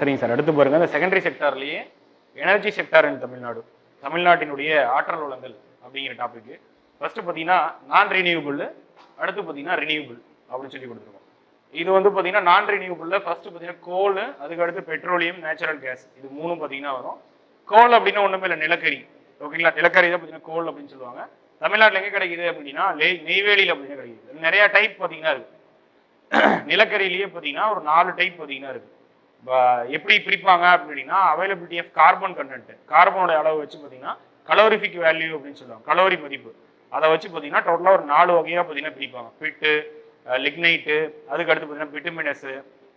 சரிங்க சார். அடுத்து பாருங்க இந்த செகண்டரி செக்டார்லேயே எனர்ஜி செக்டார் இன் தமிழ்நாடு தமிழ்நாட்டினுடைய ஆற்றல் வளங்கள் அப்படிங்கிற டாபிக்கு ஃபஸ்ட்டு பார்த்தீங்கன்னா நான் ரினியூபிள் அடுத்து பார்த்தீங்கன்னா ரினியூபிள் அப்படின்னு சொல்லி கொடுத்துருக்கோம். இது வந்து பார்த்தீங்கன்னா நான் ரினியூபிள்ல ஃபஸ்ட்டு பார்த்தீங்கன்னா கோல் அதுக்கு அடுத்து பெட்ரோலியம் நேச்சுரல் கேஸ் இது மூணும் பார்த்தீங்கன்னா வரும். கோல் அப்படின்னா ஒன்றுமே இல்லை நிலக்கரி. ஓகேங்களா நிலக்கரி தான் பார்த்தீங்கன்னா கோல் அப்படின்னு சொல்லுவாங்க. தமிழ்நாட்டில் எங்கே கிடைக்குது அப்படின்னா நெய் நெய்வேலியில் அப்படின்னா கிடைக்குது. நிறையா டைப் பார்த்தீங்கன்னா இருக்குது நிலக்கரியிலேயே பார்த்தீங்கன்னா ஒரு நாலு டைப் பார்த்தீங்கன்னா இருக்குது எப்படி பிரிப்பாங்க அப்படின்னா அவைலபிலிட்டி ஆஃப் கார்பன் கண்டென்ட் கார்பனோட அளவு வச்சு பார்த்தீங்கன்னா கலோரிஃபிக் வேல்யூ அப்படின்னு சொல்லுவாங்க. கலோரி மதிப்பு. அதை வச்சு பார்த்தீங்கன்னா டோட்டலாக ஒரு நாலு வகையாக பார்த்தீங்கன்னா பிரிப்பாங்க. பிட்டு லிக்னைட்டு அதுக்கு அடுத்து பார்த்தீங்கன்னா பிட்டுமினஸு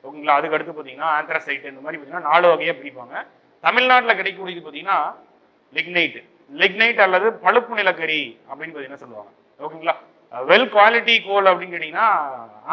ஓகேங்களா? அதுக்கு அடுத்து பார்த்தீங்கன்னா ஆந்த்ராசைட்டு இந்த மாதிரி பார்த்தீங்கன்னா நாலு வகையாக பிரிப்பாங்க. தமிழ்நாட்டில் கிடைக்கக்கூடியது பார்த்தீங்கன்னா லிக்னைட் லிக்னைட் அல்லது பழுப்பு நிலக்கரி அப்படின்னு பார்த்தீங்கன்னா சொல்லுவாங்க. ஓகேங்களா? வெல் குவாலிட்டி கோல் அப்படின்னு கேட்டிங்கன்னா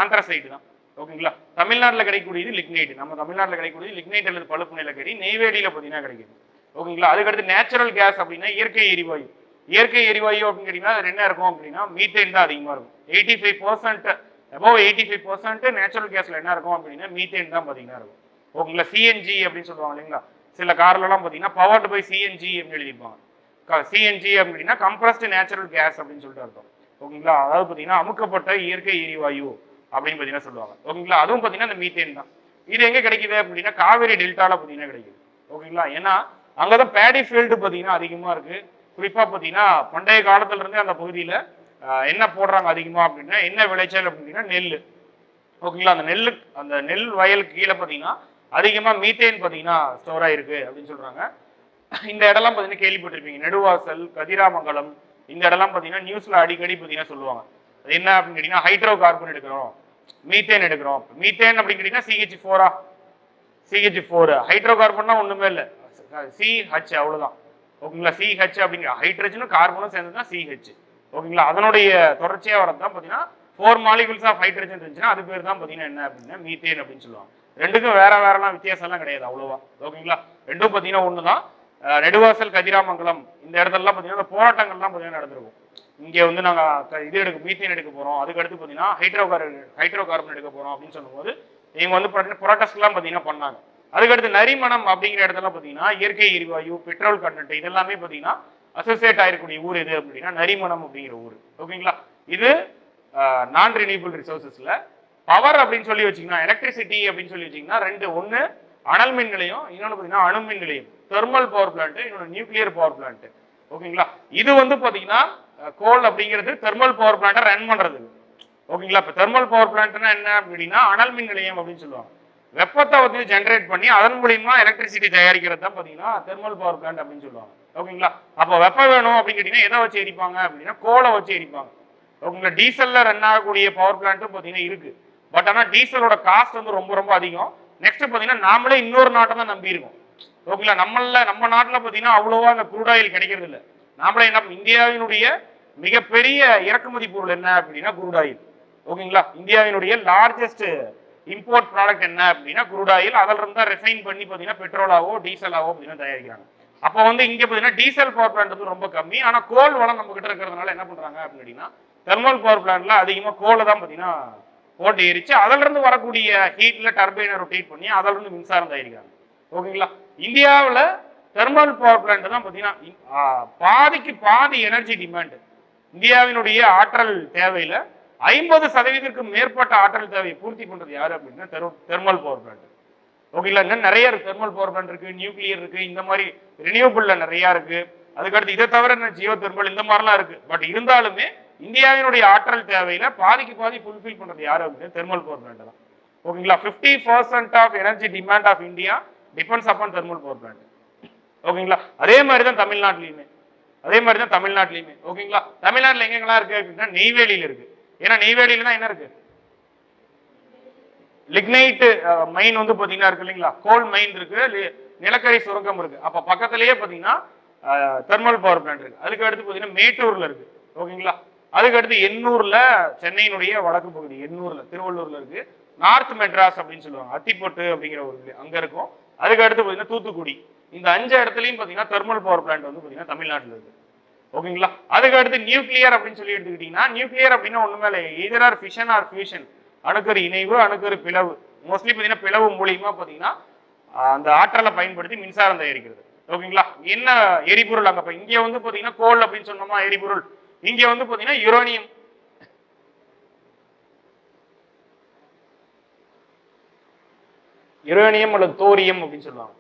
ஆந்த்ராசைட்டு தான். ஓகேங்களா? தமிழ்நாட்டில் கிடைக்கக்கூடியது லிக்னைட் நம்ம தமிழ்நாட்டில் கிடைக்கக்கூடியது லிக்னைட் அல்லது பழுப்பு நிலக்கரி நெய்வேலியில் பார்த்தீங்கன்னா கிடைக்குது. ஓகேங்களா? அதுக்கடுத்து நேச்சுரல் கேஸ் அப்படின்னா இயற்கை எரிவாயு. இயற்கை எரிவாயு அப்படின்னு கேட்டிங்கன்னா அது என்ன இருக்கும் அப்படின்னா மீத்தேன் தான் அதிகமாக இருக்கும். Eighty five percent above eighty five percent natural கேஸில் என்ன இருக்கும் அப்படின்னா மீத்தேன் தான் பார்த்தீங்கன்னா இருக்கும். ஓகேங்களா? சிஎன்ஜி அப்படின்னு சொல்லுவாங்க இல்லைங்களா? சில கார்லலாம் பார்த்தீங்கன்னா பவர்டு பை சிஎன்ஜி அப்படின்னு எழுதிப்பாங்க சிஎன்ஜி அப்படின்னா கம்ப்ரஸ்டு நேச்சுரல் கேஸ் அப்படின்னு சொல்லிட்டு அர்த்தம். ஓகேங்களா? அதாவது பார்த்தீங்கன்னா அமுக்கப்பட்ட இயற்கை எரிவாயு. அப்படின்னு பார்த்தீங்கன்னா சொல்லுவாங்க. ஓகேங்களா? அதுவும் பார்த்தீங்கன்னா இந்த மீத்தேன் தான். இது எங்கே கிடைக்குது அப்படின்னா காவேரி டெல்டாவில் பார்த்தீங்கன்னா கிடைக்குது. ஓகேங்களா? ஏன்னா அங்கே தான் பேடி ஃபீல்டு பார்த்தீங்கன்னா அதிகமாக இருக்குது குறிப்பாக பார்த்தீங்கன்னா பண்டைய காலத்துலேருந்தே அந்த பகுதியில் என்ன போடுறாங்க அதிகமாக அப்படின்னா என்ன விளைச்சல் அப்படின்னா நெல் ஓகேங்களா? அந்த நெல் அந்த நெல் வயலுக்கு கீழே பார்த்தீங்கன்னா அதிகமாக மீத்தேன் பார்த்தீங்கன்னா ஸ்டோர் ஆகிருக்கு அப்படின்னு சொல்கிறாங்க இந்த இடம்லாம் பார்த்தீங்கன்னா கேள்விப்பட்டிருப்பீங்க. நெடுவாசல் கதிராமங்கலம் இந்த இடம்லாம் பார்த்தீங்கன்னா நியூஸில் அடிக்கடி பார்த்தீங்கன்னா சொல்லுவாங்க. என்ன அப்படின்னு கேட்டீங்கன்னா ஹைட்ரோ கார்பன் எடுக்கிறோம். மீத்தேன் எடுக்கிறோம். மீத்தேன் அப்படின்னு கேட்டீங்கன்னா சிஹெச் ஃபோரா சிஹெச் ஃபோர் ஹைட்ரோ கார்பன்னா ஒன்றுமே இல்லை. சிஹெச் அவ்வளோதான் ஓகேங்களா? சிஹெச் அப்படிங்கிற ஹைட்ரஜனும் கார்பனும் சேர்ந்து தான் சிஹெச் ஓகேங்களா? அதனுடைய தொடர்ச்சியாக வரது தான் பார்த்தீங்கன்னா ஃபோர் மாலிகுல்ஸ் ஆஃப் ஹைட்ரஜன் இருந்துச்சுன்னா அது பேர் தான் பார்த்தீங்கன்னா என்ன அப்படின்னா மீத்தேன் அப்படின்னு சொல்லுவாங்க. ரெண்டுக்கும் வேற வேறலாம் வித்தியாசம்லாம் கிடையாது அவ்வளோவா. ஓகேங்களா? ரெண்டும் பார்த்தீங்கன்னா ஒன்று தான் நெடுவாசல் கதிராமங்கலம் இந்த இடத்துலலாம் பார்த்தீங்கன்னா போராட்டங்கள்லாம் பார்த்தீங்கன்னா நடந்திருக்கும். இங்கே வந்து நாங்கள் இது எடுக்க மீத்தேன் எடுக்க போகிறோம் அதுக்கடுத்து பார்த்தீங்கன்னா ஹைட்ரோ கார்பன் ஹைட்ரோ கார்பன் எடுக்க போகிறோம் அப்படின்னு சொல்லும்போது இவங்க வந்து பார்த்தீங்கன்னா பார்த்தீங்கன்னா பண்ணாங்க. அதுக்கடுத்து நரிமணம் அப்படிங்கிற இடத்துல பார்த்தீங்கன்னா இயற்கை எரிவாயு பெட்ரோல் கண்டென்ட் இதெல்லாமே பார்த்தீங்கன்னா அசோசியேட் ஆயிருக்கூடிய ஊர் எது அப்படின்னா நரிமணம் அப்படிங்கிற ஊர். ஓகேங்களா? இது நான் ரினியூபிள் ரிசோர்ஸஸில் பவர் அப்படின்னு சொல்லி வச்சீங்கன்னா எலக்ட்ரிசிட்டி அப்படின்னு சொல்லி வச்சீங்கன்னா ரெண்டு. ஒன்று அனல் மின் நிலையம் இன்னொன்று பார்த்தீங்கன்னா அணு மின் நிலையம். தெர்மல் பவர் பிளான்ட் இன்னொன்று நியூக்ளியர் பவர் பிளான்ட் ஓகேங்களா? இது வந்து பார்த்தீங்கன்னா கோல் அப்படிங்கிறது தெர்மல் பவர் பிளான்ட்டை ரன் பண்ணுறது ஓகேங்களா இப்போ தெர்மல் பவர் பிளான்ட்னா என்ன அப்படின்னா அனல் மின் நிலையம் அப்படின்னு சொல்லுவாங்க. வெப்பத்தை வந்து ஜென்ரேட் பண்ணி அதன் மூலியமா எலக்ட்ரிசிட்டி தயாரிக்கிறது தான் பார்த்தீங்கன்னா தெர்மல் பவர் பிளான்ட் அப்படின்னு சொல்லுவாங்க. ஓகேங்களா அப்போ வெப்பம் வேணும் அப்படின்னு கேட்டிங்கன்னா எதை வச்சு எரிப்பாங்க அப்படின்னா கோலை வச்சு எரிப்பாங்க. ஓகேங்களா டீசலில் ரன் ஆகக்கூடிய பவர் பிளான்ட்டும் பார்த்தீங்கன்னா இருக்குது பட் ஆனால் டீசலோட காஸ்ட் வந்து ரொம்ப ரொம்ப அதிகம். நெக்ஸ்ட் பார்த்தீங்கன்னா நாமளே இன்னொரு நாட்டை தான் நம்பியிருக்கோம் ஓகேங்களா நம்மள நம்ம நாட்டில் பார்த்தீங்கன்னா அவ்வளோவா அந்த குரூட் ஆயில் கிடைக்கிறது இல்லை நாமளே என்ன இந்தியாவினுடைய மிகப்பெரிய இறக்குமதி பொருள் என்ன அப்படின்னா குருடாயில். ஓகேங்களா? இந்தியாவினுடைய லார்ஜஸ்ட் இம்போர்ட் ப்ராடக்ட் என்ன அப்படின்னா குருடாயில். oil அதில் இருந்தா பண்ணி பார்த்தீங்கன்னா பெட்ரோலாவோ டீசலாவோ பார்த்தீங்கன்னா தயாரிக்கிறாங்க. அப்போ வந்து இங்கே பார்த்தீங்கன்னா டீசல் பவர் பிளான்ட் வந்து ரொம்ப கம்மி. ஆனால் கோல் வளம் நம்ம கிட்ட இருக்கிறதுனால என்ன பண்ணுறாங்க அப்படின்னா தெர்மல் பவர் பிளான்ட்ல அதிகமாக கோலை தான் பார்த்தீங்கன்னா போட்டு எரிச்சு அதிலிருந்து வரக்கூடிய ஹீட்டில் டர்பைனை ரொட்டேட் பண்ணி அதிலிருந்து மின்சாரம் தயாரிக்கிறாங்க. ஓகேங்களா? இந்தியாவில் தெர்மல் பவர் பிளான்ட் தான் பார்த்தீங்கன்னா பாதிக்கு பாதி எனர்ஜி டிமாண்டு இந்தியாவினுடைய ஆற்றல் தேவையில ஐம்பது சதவீதத்திற்கு மேற்பட்ட ஆற்றல் தேவையை பூர்த்தி பண்றது யாரு அப்படின்னா தெர்மல் பவர் பிளான்ட் ஓகேங்களா? இன்னும் நிறைய இருக்கு. தெர்மல் பவர் பிளான்ட் இருக்கு நியூக்ளியர் இருக்கு இந்த மாதிரி ரினியூபிள்ல நிறைய இருக்கு. அதுக்கடுத்து இதை தவிர என்ன? ஜியோ தெர்மல் இந்த மாதிரிலாம் இருக்கு. பட் இருந்தாலுமே இந்தியாவினுடைய ஆற்றல் தேவையில பாதிக்கு பாதி ஃபுல்ஃபில் பண்றது யாரு அப்படின்னா தெர்மல் பவர் பிளான்ட் தான். ஓகேங்களா? Fifty percent of energy demand of India depends upon thermal power plant ஓகேங்களா? அதே மாதிரி தான் தமிழ்நாட்டிலையுமே. அதே மாதிரி தான் தமிழ்நாட்டிலையுமே. ஓகேங்களா? தமிழ்நாட்டில் எங்கெங்கெல்லாம் இருக்கு அப்படின்னா நெய்வேலியில இருக்கு. ஏன்னா நெய்வேலியில தான் என்ன இருக்கு? லிக்னைட் மைன் வந்து பாத்தீங்கன்னா இருக்கு இல்லைங்களா? கோல் மைன் இருக்கு நிலக்கரி சுரங்கம் இருக்கு. அப்போ பக்கத்துலயே பாத்தீங்கன்னா தெர்மல் பவர் பிளான்ட் இருக்கு. அதுக்கு அடுத்து பாத்தீங்கன்னா மேட்டூர்ல இருக்கு. ஓகேங்களா? அதுக்கு அடுத்து எண்ணூர்ல சென்னையினுடைய வடக்கு பகுதி எண்ணூர்ல திருவள்ளூர்ல இருக்கு. நார்த் மெட்ராஸ் அப்படின்னு சொல்லுவாங்க. அத்திப்பட்டு அப்படிங்கிற ஒரு இது அங்க இருக்கும். அதுக்கு அடுத்து பார்த்தீங்கன்னா தூத்துக்குடி. இந்த அஞ்சு இடத்துலையும் பார்த்தீங்கன்னா தெர்மல் பவர் பிளான்ட் வந்து பார்த்தீங்கன்னா தமிழ்நாட்டில் இருக்குது ஓகேங்களா? அதுக்கு அடுத்து நியூக்ளியர் அப்படின்னு சொல்லி எடுத்துக்கிட்டிங்கன்னா நியூக்ளியர் அப்படின்னா ஒன்றுமே இல்லை. எதிர் ஆர் ஃபிஷன் ஆர் ஃபியூஷன் அணுக்கரு இணைவு அணுக்கரு பிளவு. மோஸ்ட்லி பார்த்தீங்கன்னா பிளவு மூலியமாக பார்த்தீங்கன்னா அந்த ஆற்றலை பயன்படுத்தி மின்சாரம் தயாரிக்கிறது. ஓகேங்களா? என்ன எரிபொருள் அங்கே இப்போ இங்கே வந்து பார்த்தீங்கன்னா கோல் அப்படின்னு சொன்னோமா எரிபொருள். இங்கே வந்து பார்த்தீங்கன்னா யுரோனியம் யுரேனியம் அல்லது தோரியம் அப்படின்னு சொல்லுவாங்க.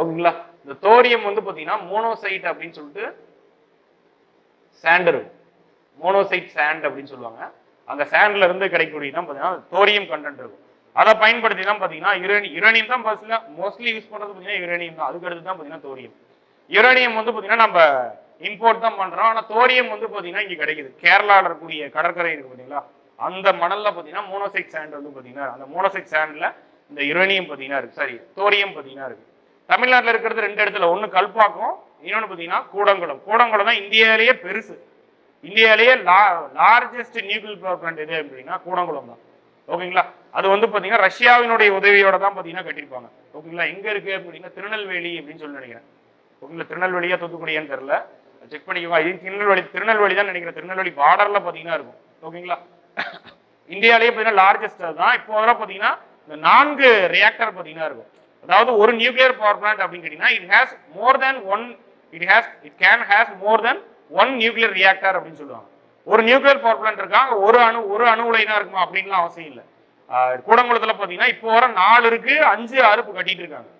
ஓகேங்களா? இந்த தோரியம் வந்து பார்த்தீங்கன்னா மோனோசைட் அப்படின்னு சொல்லிட்டு சாண்டர் இருக்கும் மோனோசைட் சாண்ட் அப்படின்னு சொல்லுவாங்க. அந்த சாண்ட்ல இருந்து கிடைக்கக்கூடிய தான் பார்த்தீங்கன்னா தோரியம் கண்டென்ட் இருக்கும். அதை பயன்படுத்தி தான் பார்த்தீங்கன்னா யுரேனி யுரேனியம் தான் ஃபர்ஸ்ட்ல மோஸ்ட்லி யூஸ் பண்ணுறது பார்த்தீங்கன்னா யுரேனியம் தான். அதுக்கு அடுத்து தான் பார்த்தீங்கன்னா தோரியம். யுரேனியம் வந்து பார்த்தீங்கன்னா நம்ம இம்போர்ட் தான் பண்ணுறோம் ஆனால் தோரியம் வந்து பார்த்தீங்கன்னா இங்கே கிடைக்குது. கேரளாவில் இருக்கக்கூடிய கடற்கரை இருக்கு பார்த்தீங்களா அந்த மணல்ல பார்த்தீங்கன்னா மோனோசைட் சாண்ட் வந்து பார்த்தீங்கன்னா அந்த மோனோசைட் சாண்டில் இந்த யுரேனியம் பார்த்தீங்கன்னா இருக்கு. சாரி தோரியம் பார்த்தீங்கன்னா இருக்கு. தமிழ்நாட்டில் இருக்கிறது ரெண்டு இடத்துல ஒன்று கல்பாக்கம் இன்னொன்று பார்த்தீங்கன்னா கூடங்குளம். கூடங்குளம் தான் இந்தியாவிலேயே பெருசு. இந்தியாவிலேயே லா லார்ஜஸ்ட் நியூக்ளியர் பவர் பிளான்ட் எது அப்படின்னா கூடங்குளம் தான். ஓகேங்களா? அது வந்து பார்த்தீங்கன்னா ரஷ்யாவினுடைய உதவியோட தான் பார்த்தீங்கன்னா கட்டியிருப்பாங்க. ஓகேங்களா? எங்கே இருக்குது அப்படின்னா திருநெல்வேலி அப்படின்னு சொல்லி நினைக்கிறேன். ஓகேங்களா? திருநெல்வேலியா தூத்துக்குடியான்னு தெரில செக் பண்ணிக்கோங்க. இது திருநெல்வேலி திருநெல்வேலி தான் நினைக்கிறேன். திருநெல்வேலி பார்டரில் பார்த்தீங்கன்னா இருக்கும். ஓகேங்களா? இந்தியாவிலேயே பார்த்தீங்கன்னா லார்ஜஸ்ட் தான் இப்போ வர பார்த்தீங்கன்னா இந்த நான்கு ரியாக்டர் பார்த்தீங்கன்னா இருக்கும். அதாவது ஒரு நியூக்ளியர் பவர் பிளான்ட் அப்படின்னு கேட்டீங்கன்னா it has more than one it has it can has more than one nuclear reactor அப்படின்னு சொல்லுவாங்க. ஒரு நியூக்ளியர் பவர் பிளான்ட் இருக்கா? ஒரு அணு ஒரு அணு உலை தான் இருக்குமா? அப்படின்லாம் அவசியம் இல்லை. கூடங்குளத்தில் பார்த்தீங்கன்னா இப்போ வர நாலு இருக்கு அஞ்சு ஆறு இப்போ கட்டிட்டு இருக்காங்க.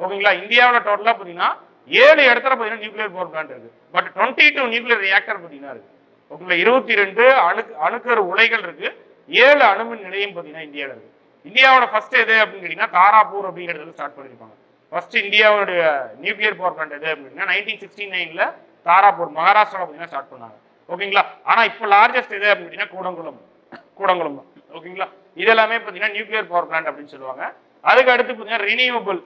ஓகேங்களா? இந்தியாவில் டோட்டலாக பார்த்தீங்கன்னா ஏழு இடத்துல பார்த்தீங்கன்னா நியூக்ளியர் பவர் பிளான்ட் இருக்கு. But twenty two nuclear reactor பார்த்தீங்கன்னா இருக்கு. ஓகேங்களா இருபத்தி ரெண்டு அணு அணுக்கரு உலைகள் இருக்கு. ஏழு அணுமின் நிலையம் பார்த்தீங்கன்னா இந்தியாவில் இருக்கு. இந்தியாவோட ஃபர்ஸ்ட் எது அப்படின்னு கேட்டீங்கன்னா தாராப்பூர் அப்படிங்கிறது ஸ்டார்ட் பண்ணியிருப்பாங்க ஃபர்ஸ்ட் இந்தியாவுடைய நியூக்ளியர் பவர் பிளான்ட் எது அப்படின்னா நைன்டீன் சிக்ஸ்டி நைன்ல தாராப்பூர் மகாராஷ்டிரா பார்த்தீங்கன்னா ஸ்டார்ட் பண்ணாங்க. ஓகேங்களா ஆனால் இப்போ லார்ஜஸ்ட் எது அப்படின்னு கேட்டீங்கன்னா கூடங்குளம். கூடங்குளம். தான் ஓகேங்களா இதெல்லாமே பார்த்தீங்கன்னா நியூக்ளியர் பவர் பிளான்ட் அப்படின்னு சொல்லுவாங்க. அதுக்கு அடுத்து பார்த்தீங்கன்னா ரினியூவபிள்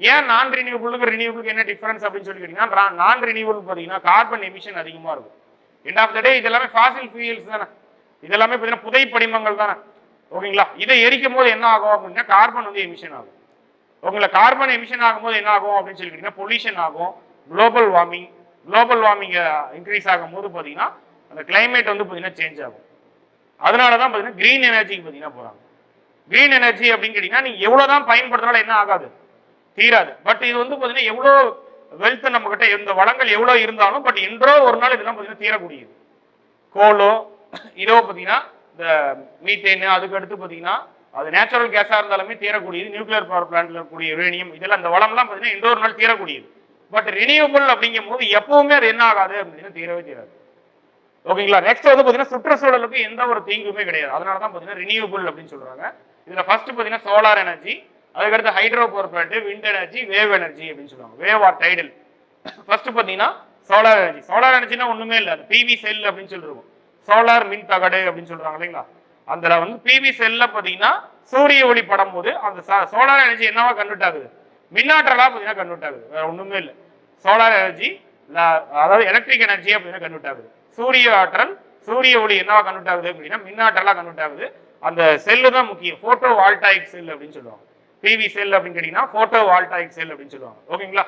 ஏன் நான் ரினியூவபிளுக்கு ரினியூவபிளுக்கு என்ன டிஃபரன்ஸ் அப்படின்னு சொல்லி கேட்டீங்கன்னா நான் ரினியூவபிள் பார்த்தீங்கன்னா கார்பன் எமிஷன் அதிகமாக இருக்கும். எண்ட் ஆஃப் த டே இது எல்லாமே ஃபாசில் ஃபியூல்ஸ் தானே. இது எல்லாமே பார்த்தீங்கன்னா புதை படிமங்கள் தானே. ஓகேங்களா இதை எரிக்கும் போது என்ன ஆகும் அப்படின்னா கார்பன் வந்து எமிஷன் ஆகும். ஓகேங்களா கார்பன் எமிஷன் ஆகும்போது என்ன ஆகும் அப்படின்னு சொல்லி கேட்டீங்கன்னா பொல்யூஷன் ஆகும் global warming global warming increase ஆகும்போது பார்த்தீங்கன்னா அந்த கிளைமேட் வந்து பார்த்தீங்கன்னா சேஞ்ச் ஆகும். அதனால தான் பார்த்தீங்கன்னா க்ரீன் எனர்ஜிக்கு பார்த்தீங்கன்னா போகிறாங்க க்ரீன் எனர்ஜி அப்படின்னு கேட்டிங்கன்னா நீங்கள் எவ்வளோ தான் பயன்படுத்தினாலும் என்ன ஆகாது. தீராது. பட் இது வந்து பார்த்தீங்கன்னா எவ்வளோ வெல்த் நம்ம கிட்ட இந்த வளங்கள் எவ்வளோ இருந்தாலும் பட் இன்றோ ஒரு நாள் இதெல்லாம் பார்த்தீங்கன்னா தீரக்கூடியது. கோலோ இதோ பார்த்தீங்கன்னா இந்த மீத்தேன் அதுக்கு அடுத்து பார்த்தீங்கன்னா அது நேச்சுரல் கேஸாக இருந்தாலுமே தீரக்கூடியது நியூக்ளியர் பவர் பிளான்ட்ல இருக்கக்கூடிய யுரேனியம் இதெல்லாம் இந்த வளம்லாம் பார்த்தீங்கன்னா இன்னொரு நாள் தீரக்கூடியது. பட் ரினியூவபிள் அப்படிங்கும் போது எப்பவுமே அது என்ன ஆகாது அப்படின்னா தீரவே தீராது. ஓகேங்களா நெக்ஸ்ட் வந்து பார்த்தீங்கன்னா சுற்றுச்சூழலுக்கு எந்த ஒரு தீங்குமே கிடையாது. அதனால தான் பார்த்தீங்கன்னா ரினியூவபிள் அப்படின்னு சொல்றாங்க. இதில் ஃபர்ஸ்ட் பார்த்தீங்கன்னா சோலார் எனர்ஜி அதுக்கடுத்து hydro power plant wind energy wave energy அப்படின்னு சொல்லுவாங்க. வேவ் ஆர் டைடல் ஃபர்ஸ்ட் பார்த்தீங்கன்னா சோலார் எனர்ஜி சோலார் எனர்ஜினா ஒன்றுமே இல்லை. அது பிவி செல் அப்படின்னு சொல்லிருக்கோம். சோலார் மின் தகடு அப்படின்னு சொல்றாங்க இல்லைங்களா? அதில் வந்து பிவி செல்ல பார்த்தீங்கன்னா சூரிய ஒளி படம் போது அந்த சோலார் எனர்ஜி என்னவா கன்வெர்ட் ஆகுது? மின்னாற்றலா பார்த்தீங்கன்னா கன்வெர்ட் ஆகுது. வேற ஒன்றுமே இல்லை. சோலார் எனர்ஜி அதாவது எலக்ட்ரிக் எனர்ஜி அப்படின்னா கன்வெர்ட் ஆகுது. சூரிய ஆற்றல் சூரிய ஒளி என்னவா கன்வெர்ட் ஆகுது அப்படின்னா மின்னாற்றலாக கன்வெர்ட் ஆகுது. அந்த செல்லு தான் முக்கியம். போட்டோ வால்டாயிக் செல் அப்படின்னு சொல்லுவாங்க. பிவி செல் அப்படின்னு கேட்டீங்கன்னா ஃபோட்டோ வால்டாயிக் செல் அப்படின்னு சொல்லுவாங்க. ஓகேங்களா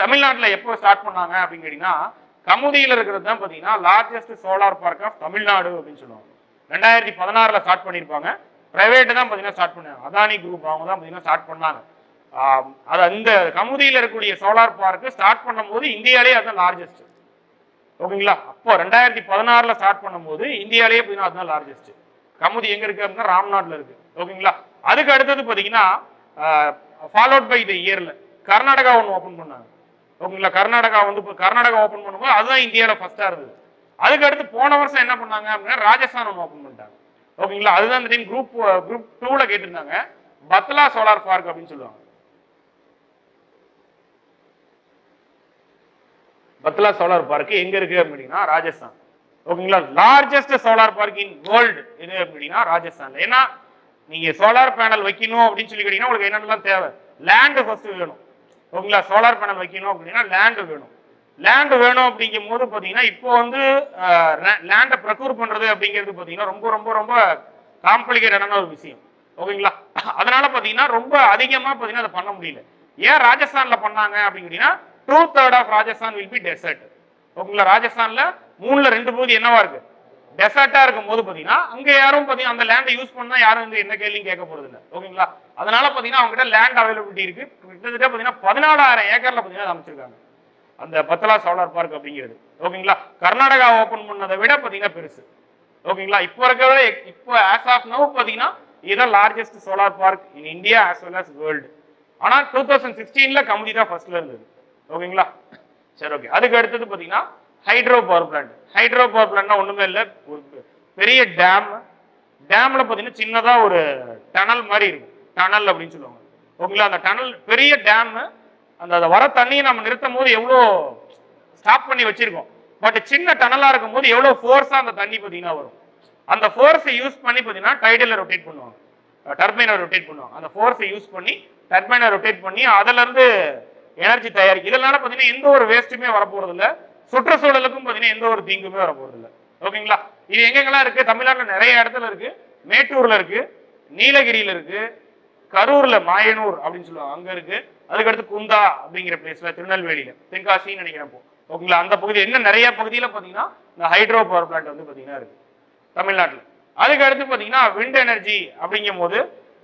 தமிழ்நாட்டில் எப்போ ஸ்டார்ட் பண்ணாங்க அப்படின்னு கேட்டீங்கன்னா கமுதியில் இருக்கிறது தான் பார்த்தீங்கன்னா largest solar park of Tamil Nadu அப்படின்னு சொல்லுவாங்க. ரெண்டாயிரத்தி பதினாறில் ஸ்டார்ட் பண்ணியிருப்பாங்க. ப்ரைவேட்டு தான் பார்த்தீங்கன்னா ஸ்டார்ட் பண்ணாங்க. அதானி குரூப் அவங்க தான் பார்த்தீங்கன்னா ஸ்டார்ட் பண்ணாங்க. அது அந்த கமுதியில் இருக்கக்கூடிய சோலார் பார்க்கு ஸ்டார்ட் பண்ணும்போது இந்தியாவிலேயே அதுதான் லார்ஜஸ்ட் ஓகேங்களா அப்போ ரெண்டாயிரத்தி பதினாறில் ஸ்டார்ட் பண்ணும்போது இந்தியாவிலேயே பார்த்தீங்கன்னா அதுதான் லார்ஜஸ்ட் கமுதி எங்கே இருக்கு அப்படின்னா ராம்நாட்டில் இருக்குது ஓகேங்களா அதுக்கு அடுத்தது பார்த்தீங்கன்னா ஃபாலோட் பை த இயரில் கர்நாடகா ஒன்று ஓப்பன் பண்ணாங்க. ஓகேங்களா? கர்நாடகா வந்து இப்போ கர்நாடகா ஓப்பன் பண்ணும்போது அதுதான் இந்தியாவில் ஃபஸ்ட்டாக இருந்தது. அதுக்கு அடுத்து போன வருஷம் என்ன பண்ணாங்க அப்படின்னா ராஜஸ்தான் ஒன்று ஓப்பன் பண்ணிட்டாங்க. ஓகேங்களா? அதுதான் அந்த டைம் குரூப் குரூப் டூவில் கேட்டிருந்தாங்க. பத்லா சோலார் பார்க் அப்படின்னு சொல்லுவாங்க. பத்லா சோலார் பார்க் எங்க இருக்கு அப்படின்னா ராஜஸ்தான். ஓகேங்களா? Largest solar park in world எது அப்படின்னா ராஜஸ்தான் ஏன்னா நீங்க சோலார் பேனல் வைக்கணும் அப்படின்னு சொல்லி கேட்டீங்கன்னா உங்களுக்கு என்னென்னலாம் தேவை? லேண்டு ஃபர்ஸ்ட் வேணும். ஓகேங்களா? சோலார் பேனல் வைக்கணும் அப்படின்னா லேண்டு வேணும். லேண்டு வேணும் அப்படிங்கும் போது பார்த்தீங்கன்னா இப்போ வந்து லேண்டை ப்ரொக்யூர் பண்ணுறது அப்படிங்கிறது பார்த்தீங்கன்னா ரொம்ப ரொம்ப ரொம்ப காம்ப்ளிகேட்டடான ஒரு விஷயம். ஓகேங்களா? அதனால பார்த்தீங்கன்னா ரொம்ப அதிகமாக பார்த்தீங்கன்னா அதை பண்ண முடியல. ஏன் ராஜஸ்தானில் பண்ணாங்க அப்படின்னு கேட்டீங்கன்னா two third of Rajasthan will be desert ஓகேங்களா? ராஜஸ்தானில் மூணில் ரெண்டு பகுதி என்னவா இருக்குது டெசர்ட்டா இருக்கும் போது பாத்தீங்கன்னா அங்க யாரும் பார்த்தீங்கன்னா அந்த லேண்டை யூஸ் பண்ணா யாரும் வந்து என்ன கேள்வியும் கேட்க போறது இல்லை ஓகேங்களா? அதனால பாத்தீங்கன்னா அவங்ககிட்ட லேண்ட் அவைலபிலிட்டி இருக்கு. கிட்டத்தட்ட பாத்தீங்கன்னா பதினாலாயிரம் ஏக்கர்ல பாத்தீங்கன்னா அமைச்சிருக்காங்க. அந்த பத்தலா சோலார் பார்க் அப்படிங்கிறது. ஓகேங்களா? கர்நாடகா ஓபன் பண்ணதை விட பாத்தீங்கன்னா பெருசு. ஓகேங்களா? இப்போ இருக்கிற இப்போ ஆஸ் ஆஃப் நவ் பாத்தீங்கன்னா இதுதான் largest solar park in India as well as world ஆனா டூ தௌசண்ட் சிக்ஸ்டீன்ல கமுதி தான் ஃபர்ஸ்ட்ல இருந்தது. ஓகேங்களா? சரி ஓகே. அதுக்கு அடுத்தது பாத்தீங்கன்னா hydro power plant hydro power பிளான்ட்னா ஒண்ணுமே இல்லை. ஒரு பெரிய டேம் டேம்ல பாத்தீங்கன்னா சின்னதா ஒரு டனல் மாதிரி இருக்கும். டனல் அப்படின்னு சொல்லுவாங்க. ஓகேங்களா அந்த டனல் பெரிய டேம் அந்த அதை வர தண்ணியை நம்ம நிறுத்தும் போது எவ்வளோ ஸ்டாப் பண்ணி வச்சிருக்கோம். பட் சின்ன டனலாக இருக்கும் போது எவ்வளோ ஃபோர்ஸாக அந்த தண்ணி பார்த்தீங்கன்னா வரும். அந்த ஃபோர்ஸை யூஸ் பண்ணி பார்த்தீங்கன்னா டைடலில் ரொட்டேட் பண்ணுவாங்க. டர்பைனை ரொட்டேட் பண்ணுவாங்க. அந்த ஃபோர்ஸை யூஸ் பண்ணி டர்பைனை ரொட்டேட் பண்ணி அதுலேருந்து எனர்ஜி தயாரிக்கும் இதனால பார்த்தீங்கன்னா எந்த ஒரு வேஸ்ட்டுமே வரப்போறது சுற்றுச்சூழலுக்கும் பார்த்தீங்கன்னா எந்த ஒரு தீங்குமே வரப்போறது இல்லை ஓகேங்களா? இது எங்கெங்கெல்லாம் இருக்கு? தமிழ்நாட்டில் நிறைய இடத்துல இருக்கு. மேட்டூர்ல இருக்கு நீலகிரியில இருக்கு கரூர்ல மாயனூர் அப்படின்னு சொல்லுவாங்க. அங்க இருக்கு. அதுக்கடுத்து குந்தா அப்படிங்கிற பிளேஸ்ல திருநெல்வேலியில. தென்காசின்னு நினைக்கிறேன் இப்போ. ஓகேங்களா? அந்த பகுதி என்ன? நிறைய பகுதியில பாத்தீங்கன்னா இந்த ஹைட்ரோ பவர் பிளான்ட் வந்து பாத்தீங்கன்னா இருக்கு. தமிழ்நாட்டில். அதுக்கு அடுத்து பாத்தீங்கன்னா விண்ட் எனர்ஜி அப்படிங்கும் போது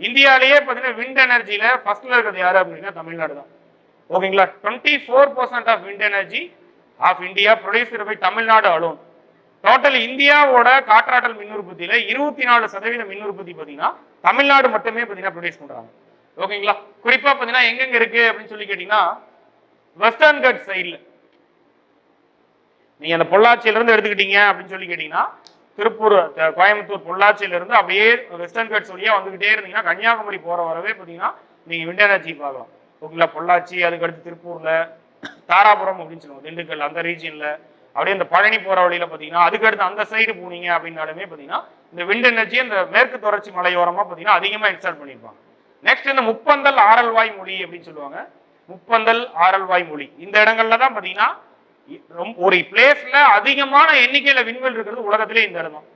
இந்தியாலேயே பாத்தீங்கன்னா விண்ட் எனர்ஜியில ஃபர்ஸ்ட்ல இருக்கிறது யாரு அப்படின்னா தமிழ்நாடு தான். ஓகேங்களா? Twenty four percent of wind energy of India producer by Tamil Nadu alone total இந்தியாவோட காற்றாற்றல் மின் உற்பத்தியில இருபத்தி நாலு சதவீத மின் உற்பத்தி பார்த்தீங்கன்னா தமிழ்நாடு மட்டுமே பார்த்தீங்கன்னா ப்ரொடியூஸ் பண்றாங்க. ஓகேங்களா குறிப்பா பார்த்தீங்கன்னா எங்கெங்க இருக்கு அப்படின்னு சொல்லி கேட்டீங்கன்னா வெஸ்டர்ன் கட் சைடுல நீங்க அந்த பொள்ளாச்சியில இருந்து எடுத்துக்கிட்டீங்க அப்படின்னு சொல்லி கேட்டீங்கன்னா திருப்பூர் கோயம்புத்தூர் பொள்ளாச்சியில இருந்து அப்படியே வெஸ்டர்ன் கட்ஸ் வழியா வந்துகிட்டே இருந்தீங்கன்னா கன்னியாகுமரி போற வரவே பார்த்தீங்கன்னா நீங்க விண்ட் எனர்ஜி பார்க்கலாம். ஓகேங்களா பொள்ளாச்சி அதுக்கடுத்து திருப்பூர்ல தாராபுரம் அப்படின்னு சொல்லுவாங்க. திண்டுக்கல் அந்த ரீஜியன்ல அப்படியே இந்த பழனி போற வழியில பாத்தீங்கன்னா அதுக்கடுத்து அந்த சைடு போனீங்க அப்படின்னாலுமே பாத்தீங்கன்னா இந்த விண்ட் எனர்ஜி இந்த மேற்கு தொடர்ச்சி மலையோரமா பாத்தீங்கன்னா அதிகமா இன்ஸ்டால் பண்ணியிருப்பாங்க நெக்ஸ்ட் இந்த முப்பந்தல் ஆரல்வாய் மொழி அப்படின்னு சொல்லுவாங்க. முப்பந்தல் ஆரல்வாய் மொழி. இந்த இடங்கள்ல தான் பாத்தீங்கன்னா ரொம்ப- ஒரு பிளேஸ்ல அதிகமான எண்ணிக்கையில விண்வெல் இருக்கிறது உலகத்திலே இந்த இடம்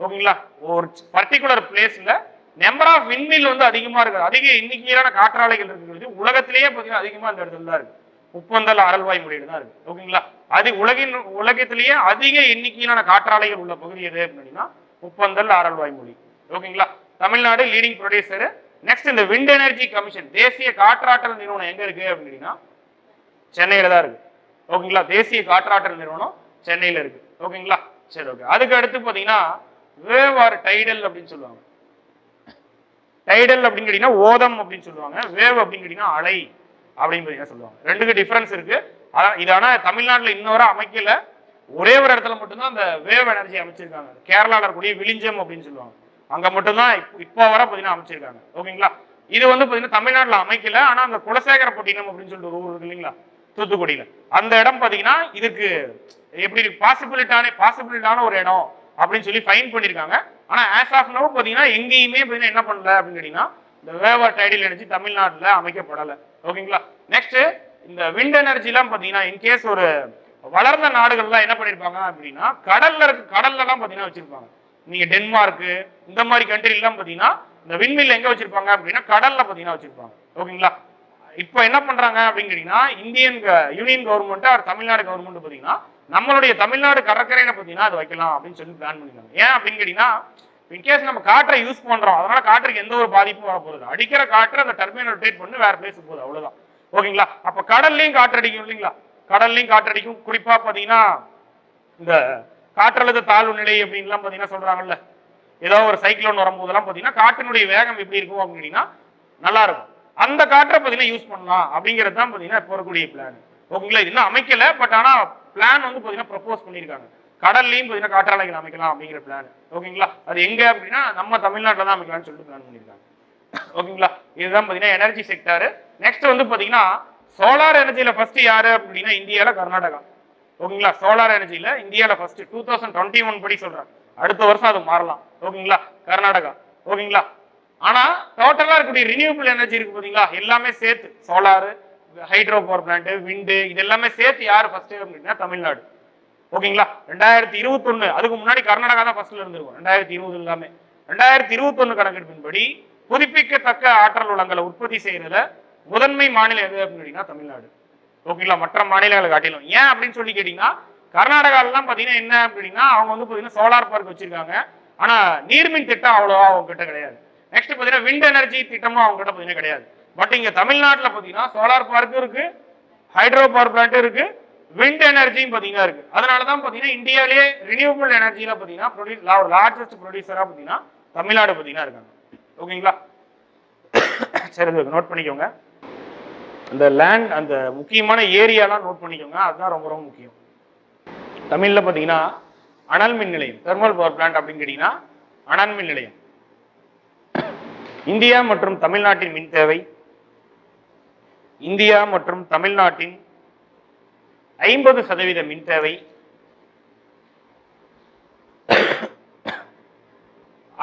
ஓகேங்களா? ஒரு பர்டிகுலர் பிளேஸ்ல நம்பர் ஆஃப் விண்மில் வந்து அதிகமா இருக்கு அதிக எண்ணிக்கையிலான காற்றாலைகள் இருக்கிறது உலகத்திலேயே பாத்தீங்கன்னா அதிகமா இந்த இடத்துல தான் இருக்கு. உப்பந்தல் அரல்வாய் முறையில் தான் இருக்கு. ஓகேங்களா? அது உலகின் உலகத்திலேயே அதிக எண்ணிக்கையிலான காற்றாலைகள் உள்ள பகுதி எது அப்படின்னா உப்பந்தல் அரல்வாய் மொழி ஓகேங்களா? தமிழ்நாடு லீடிங் ப்ரொடியூசர் நெக்ஸ்ட் இந்த விண்ட் எனர்ஜி கமிஷன் தேசிய காற்றாற்றல் நிறுவனம் எங்க இருக்கு அப்படின்னா சென்னையில தான் இருக்கு. ஓகேங்களா? தேசிய காற்றாற்றல் நிறுவனம் சென்னையில இருக்கு. ஓகேங்களா? சரி ஓகே. அதுக்கு அடுத்து பாத்தீங்கன்னா வேவ் ஆர் டைடல் அப்படின்னு சொல்லுவாங்க. டைடல் அப்படின்னு கேட்டீங்கன்னா ஓதம் அப்படின்னு சொல்லுவாங்க. வேவ் அப்படின்னு கேட்டீங்கன்னா அலை. அப்படின்னு பார்த்தீங்கன்னா சொல்லுவாங்க. ரெண்டுக்கு டிஃபரன்ஸ் இருக்கு. ஆனால் இது ஆனால் தமிழ்நாட்டில் இன்னொரு அமைக்கல. ஒரே ஒரு இடத்துல மட்டும்தான் அந்த வேவ் எனர்ஜி அமைச்சிருக்காங்க. கேரளாவில் இருக்கக்கூடிய விழிஞ்சம் அப்படின்னு சொல்லுவாங்க. அங்கே மட்டும்தான் இப்போ இப்போ வர பார்த்தீங்கன்னா அமைச்சிருக்காங்க. ஓகேங்களா? இது வந்து பார்த்தீங்கன்னா தமிழ்நாட்டில் அமைக்கல. ஆனால் அந்த குலசேகரப்பட்டினம் அப்படின்னு சொல்லிட்டு ஒரு ஊர் இருக்கு இல்லைங்களா? தூத்துக்குடியில். அந்த இடம் பார்த்தீங்கன்னா இதுக்கு எப்படி பாசிபிலிட்டான பாசிபிலிட்டான ஒரு இடம் அப்படின்னு சொல்லி ஃபைன் பண்ணியிருக்காங்க ஆனால் ஆஸ் ஆஃப் நோ பார்த்தீங்கன்னா எங்கேயுமே பார்த்தீங்கன்னா என்ன பண்ணல அப்படின்னு கேட்டிங்கன்னா இந்த வேவர் டைடில் எனர்ஜி தமிழ்நாட்டுல அமைக்கப்படலை. ஓகேங்களா? நெக்ஸ்ட் இந்த விண்ட் எனர்ஜிலாம் பார்த்தீங்கன்னா இன்கேஸ் ஒரு வளர்ந்த நாடுகள்லாம் என்ன பண்ணியிருப்பாங்க அப்படின்னா கடல்ல இருக்கு கடல்ல எல்லாம் பார்த்தீங்கன்னா வச்சிருப்பாங்க. நீங்க டென்மார்க்கு இந்த மாதிரி கண்ட்ரி எல்லாம் பார்த்தீங்கன்னா இந்த விண்மில் எங்க வச்சிருப்பாங்க அப்படின்னா கடல்ல பார்த்தீங்கன்னா வச்சிருப்பாங்க. ஓகேங்களா? இப்போ என்ன பண்றாங்க அப்படின்னு கேட்டீங்கன்னா இந்தியன் யூனியன் கவர்மெண்ட் அவர் தமிழ்நாடு கவர்மெண்ட் பார்த்தீங்கன்னா நம்மளுடைய தமிழ்நாடு கடற்கரையில பார்த்தீங்கன்னா அது வைக்கலாம் அப்படின்னு சொல்லி பிளான் பண்ணியிருக்காங்க ஏன் அப்படின்னு கேட்டீங்கன்னா இன்கேஸ் நம்ம காற்றை யூஸ் பண்றோம் அதனால காற்றுக்கு எந்த ஒரு பாதிப்பும் வர போகுது அடிக்கிற காற்று அந்த டர்மினல் ரொட்டேட் பண்ணி வேற பிளேஸ் போகுது அவ்வளவுதான். ஓகேங்களா அப்ப கடல்லையும் காற்று அடிக்கும் இல்லைங்களா? கடல்லையும் காற்று அடிக்கும். குறிப்பா பாத்தீங்கன்னா இந்த காற்றழுத்த தாழ்வு நிலை அப்படின்லாம் பாத்தீங்கன்னா சொல்றாங்கல்ல. ஏதோ ஒரு சைக்ளோன் வரும்போதெல்லாம் பாத்தீங்கன்னா காற்றினுடைய வேகம் எப்படி இருக்கும் அப்படின்னா நல்லா இருக்கும். அந்த காற்றை பாத்தீங்கன்னா யூஸ் பண்ணலாம் அப்படிங்கிறது தான் பாத்தீங்கன்னா இப்போ வரக்கூடிய பிளான் ஓகேங்களா இது இன்னும் அமைக்கல பட் ஆனா பிளான் வந்து பாத்தீங்கன்னா ப்ரப்போஸ் பண்ணியிருக்காங்க. கடல்லையும் பார்த்தீங்கன்னா காற்றாலைகள் அமைக்கலாம் அப்படிங்கிற பிளான் ஓகேங்களா? அது எங்க அப்படின்னா நம்ம தமிழ்நாட்டில் தான் அமைக்கலாம்னு சொல்லிட்டு பிளான் பண்ணியிருக்காங்க. ஓகேங்களா? இதுதான் பார்த்தீங்கன்னா எனர்ஜி செக்டாரு நெக்ஸ்ட் வந்து பார்த்தீங்கன்னா சோலார் எனர்ஜியில ஃபர்ஸ்ட் யாரு அப்படின்னா இந்தியாவில் கர்நாடகா. ஓகேங்களா? சோலார் எனர்ஜியில இந்தியாவில் first two thousand twenty one படி சொல்றேன் அடுத்த வருஷம் அது மாறலாம். ஓகேங்களா? கர்நாடகா. ஓகேங்களா? ஆனா டோட்டலாக இருக்கக்கூடிய ரினியூபிள் எனர்ஜி இருக்கு பார்த்தீங்களா எல்லாமே சேர்த்து solar hydro power plant wind இது எல்லாமே சேர்த்து யார் ஃபர்ஸ்ட் அப்படின்னா தமிழ்நாடு. ஓகேங்களா? ரெண்டாயிரத்தி இருபத்தொன்னு அதுக்கு முன்னாடி கர்நாடகா தான் ஃபர்ஸ்ட்ல இருந்திருக்கும். ரெண்டாயிரத்தி இருபது எல்லாமே. ரெண்டாயிரத்தி இருபத்தொன்னு கணக்கெடுப்பின்படி புதுப்பிக்கத்தக்க ஆற்றல் வளங்களை உற்பத்தி செய்யறத முதன்மை மாநிலம் எது அப்படின்னு கேட்டீங்கன்னா தமிழ்நாடு. ஓகேங்களா? மற்ற மாநிலங்களை காட்டிலும். ஏன் அப்படின்னு சொல்லி கேட்டீங்கன்னா கர்நாடகாலாம் பார்த்தீங்கன்னா என்ன அப்படின்னா அவங்க வந்து பார்த்தீங்கன்னா சோலார் பார்க் வச்சிருக்காங்க. ஆனால் நீர்மின் திட்டம் அவ்வளோவா அவங்க கிட்ட கிடையாது. நெக்ஸ்ட் பார்த்தீங்கன்னா விண்ட் எனர்ஜி திட்டமும் அவங்க கிட்ட பார்த்தீங்கன்னா கிடையாது. பட் இங்கே தமிழ்நாட்டில் பார்த்தீங்கன்னா சோலார் பார்க்கும் இருக்கு ஹைட்ரோ பவர் பிளான்ட்டும் இருக்கு விண்ட் எனர்ஜியும் பார்த்தீங்கன்னா இருக்கு. அதனால தான் பார்த்தீங்கன்னா இந்தியாவிலேயே ரினியூவபிள் எனர்ஜியில் பார்த்தீங்கன்னா ப்ரொடியூஸ் ஒரு லார்ஜஸ்ட் ப்ரொடியூசராக பார்த்தீங்கன்னா தமிழ்நாடு பார்த்தீங்கன்னா இருக்காங்க. ஓகேங்களா? சரி நோட் பண்ணிக்கோங்க. அந்த லேண்ட் அந்த முக்கியமான ஏரியாலாம் நோட் பண்ணிக்கோங்க. அதுதான் ரொம்ப ரொம்ப முக்கியம். தமிழில் பார்த்தீங்கன்னா அனல் மின் நிலையம் தெர்மல் பவர் பிளான்ட் அப்படின்னு கேட்டிங்கன்னா அனல் மின் நிலையம். இந்தியா மற்றும் தமிழ்நாட்டின் மின் தேவை. இந்தியா மற்றும் தமிழ்நாட்டின் ஐம்பது சதவீத மின் தேவை.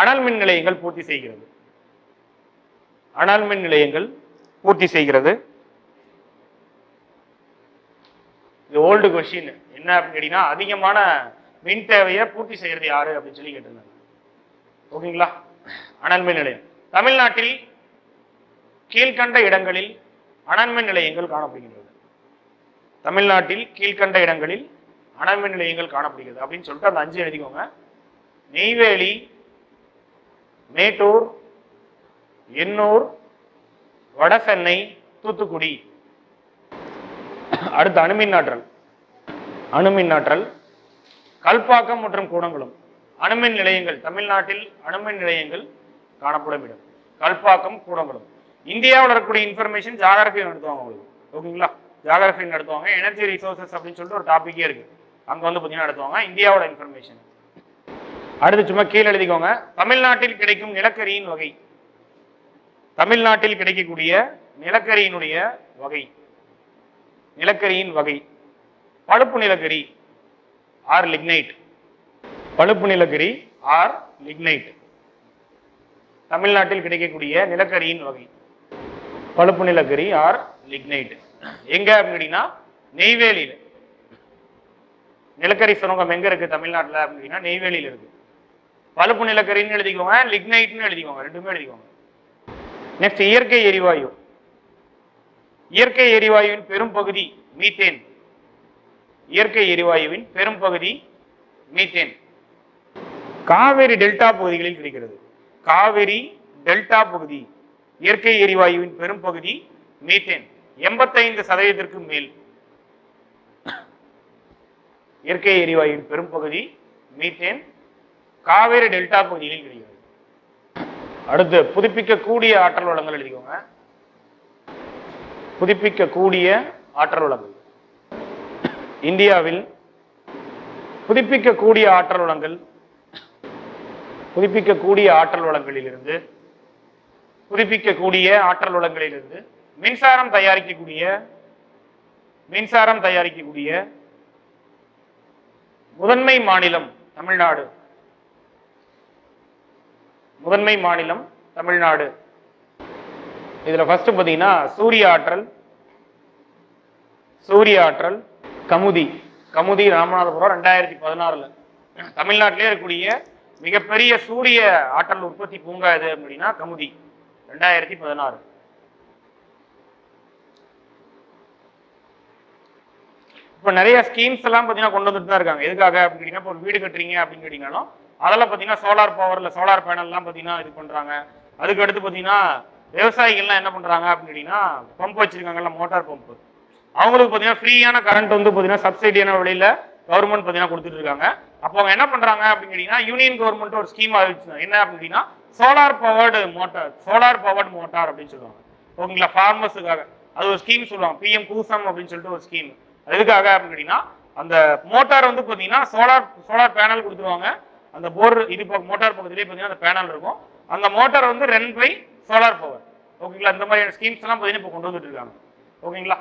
அனல் மின் நிலையங்கள் பூர்த்தி செய்கிறது. அனல் மின் நிலையங்கள் பூர்த்தி செய்கிறது. இது ஓல்டு கொஷின் என்ன அப்படின்னு கேட்டீங்கன்னா அதிகமான மின் தேவையை பூர்த்தி செய்யறது யாரு அப்படின்னு சொல்லி கேட்டிருந்தாங்க. ஓகேங்களா? அனல் மின் நிலையம். தமிழ்நாட்டில் கீழ்கண்ட இடங்களில் அனல் மின் நிலையங்கள் காணப்படுகின்றது தமிழ்நாட்டில் கீழ்கண்ட இடங்களில் அனல் நிலையங்கள் காணப்படுகிறது அப்படின்னு சொல்லிட்டு அந்த அஞ்சு எழுதிக்கோங்க. நெய்வேலி மேட்டூர் எண்ணூர் வடசென்னை தூத்துக்குடி. அடுத்து அணுமின் ஆற்றல் அணுமின் ஆற்றல் கல்பாக்கம் மற்றும் கூடங்குளம். அணுமின் நிலையங்கள் தமிழ்நாட்டில் அணுமின் நிலையங்கள் காணப்படும் இடம். கல்பாக்கம் கூடங்குளம். இந்தியாவில் இருக்கக்கூடிய இன்ஃபர்மேஷன் ஜாகிரபி நடத்துவாங்க உங்களுக்கு. ஓகேங்களா? ஜாகிரபி நடத்துவாங்க எனர்ஜி ரிசோர்சஸ் அப்படின்னு சொல்லிட்டு ஒரு டாபிக்கே இருக்கு. அங்க வந்து பார்த்தீங்கன்னா நடத்துவாங்க இந்தியாவோட இன்ஃபர்மேஷன் அடுத்து சும்மா கீழே எழுதிக்கோங்க. தமிழ்நாட்டில் கிடைக்கும் நிலக்கரியின் வகை. தமிழ்நாட்டில் கிடைக்கக்கூடிய நிலக்கரியினுடைய வகை. நிலக்கரியின் வகை. பழுப்பு நிலக்கரி ஆர் லிக்னைட் பழுப்பு நிலக்கரி ஆர் லிக்னைட் தமிழ்நாட்டில் கிடைக்கக்கூடிய நிலக்கரியின் வகை. பழுப்பு நிலக்கரி ஆர் லிக்னைட் எங்க அப்படின்னா நெய்வேலியில. நிலக்கரி சுரங்கம் எங்க இருக்கு தமிழ்நாட்டில் அப்படின்னா நெய்வேலியில இருக்கு. பழுப்பு நிலக்கரின்னு எழுதிக்கோங்க லிக்னைட்னு எழுதிக்கோங்க ரெண்டுமே எழுதிக்கோங்க. நெக்ஸ்ட் இயற்கை எரிவாயு. இயற்கை எரிவாயுவின் பெரும் பகுதி மீத்தேன். இயற்கை எரிவாயுவின் பெரும் பகுதி மீத்தேன். காவேரி டெல்டா பகுதிகளில் கிடைக்கிறது. காவிரி டெல்டா பகுதி இயற்கை எரிவாயுவின் பெரும் பகுதி மீத்தேன். எண்பத்தைந்து சதவீதத்திற்கு மேல். இயற்கை எரிவாயுவின் பெரும் பகுதி மீத்தேன் காவேரி டெல்டா பகுதிகளில் கிடைக்கிறது. அடுத்து புதுப்பிக்கக்கூடிய ஆற்றல் வளங்கள் எழுதிக்கோங்க. புதுப்பிக்கக்கூடிய ஆற்றல் வளங்கள். இந்தியாவில் புதுப்பிக்கக்கூடிய ஆற்றல் வளங்கள் புதுப்பிக்கக்கூடிய ஆற்றல் வளங்களிலிருந்து புதுப்பிக்கக்கூடிய ஆற்றல் வளங்களிலிருந்து மின்சாரம் தயாரிக்கக்கூடிய மின்சாரம் தயாரிக்கக்கூடிய முதன்மை மாநிலம் தமிழ்நாடு. முதன்மை மாநிலம் தமிழ்நாடு. இதுல ஃபர்ஸ்ட் பார்த்தீங்கன்னா சூரிய ஆற்றல் சூரிய ஆற்றல் கமுதி. கமுதி ராமநாதபுரம் ரெண்டாயிரத்தி பதினாறுல. தமிழ்நாட்டிலே இருக்கக்கூடிய மிகப்பெரிய சூரிய ஆற்றல் உற்பத்தி பூங்கா எது அப்படின்னா கமுதி. ரெண்டாயிரத்தி பதினாறு. இப்போ நிறைய ஸ்கீம்ஸ் எல்லாம் பார்த்தீங்கன்னா கொண்டு வந்துட்டு தான் இருக்காங்க. எதுக்காக அப்படின்னு கேட்டீங்கன்னா இப்போ ஒரு வீடு கட்டுறீங்க அப்படின்னு கேட்டீங்கன்னாலும் அதெல்லாம் பார்த்தீங்கன்னா சோலார் பவரில் சோலார் பேனல்லாம் பார்த்தீங்கன்னா இது பண்ணுறாங்க அதுக்கு அடுத்து பார்த்தீங்கன்னா விவசாயிகள்லாம் என்ன பண்ணுறாங்க அப்படின்னு கேட்டிங்கன்னா பம்ப் வச்சிருக்காங்கல்ல மோட்டார் பம்ப் அவங்களுக்கு பார்த்தீங்கன்னா ஃப்ரீயான கரண்ட் வந்து பார்த்தீங்கன்னா சப்சிடியான விலையில் கவர்மெண்ட் பார்த்தீங்கன்னா கொடுத்துட்டு இருக்காங்க. அப்போ அவங்க என்ன பண்ணுறாங்க அப்படின்னு கேட்டிங்கன்னா யூனியன் கவர்மெண்ட் ஒரு ஸ்கீம் அறிவிச்சு என்ன அப்படின்னு கேட்டிங்கன்னா solar powered motor solar powered motor அப்படின்னு சொல்லுவாங்க. ஓகேங்களா? ஃபார்மர்ஸுக்காக அது ஒரு ஸ்கீம் சொல்லுவாங்க. பிஎம் கூசம் அப்படின்னு சொல்லிட்டு ஒரு ஸ்கீம் எதுக்காக அப்படின்னு கேட்டீங்கன்னா அந்த மோட்டார் வந்து பார்த்தீங்கன்னா சோலார் சோலார் பேனல் கொடுத்துருவாங்க. அந்த போர் இது மோட்டார் பக்கத்துலேயே பார்த்தீங்கன்னா அந்த பேனல் இருக்கும். அந்த மோட்டார் வந்து ரன் பை சோலார் பவர் ஓகேங்களா இந்த மாதிரியான ஸ்கீம்ஸ் எல்லாம் பார்த்தீங்கன்னா இப்போ கொண்டு வந்துட்டு இருக்காங்க. ஓகேங்களா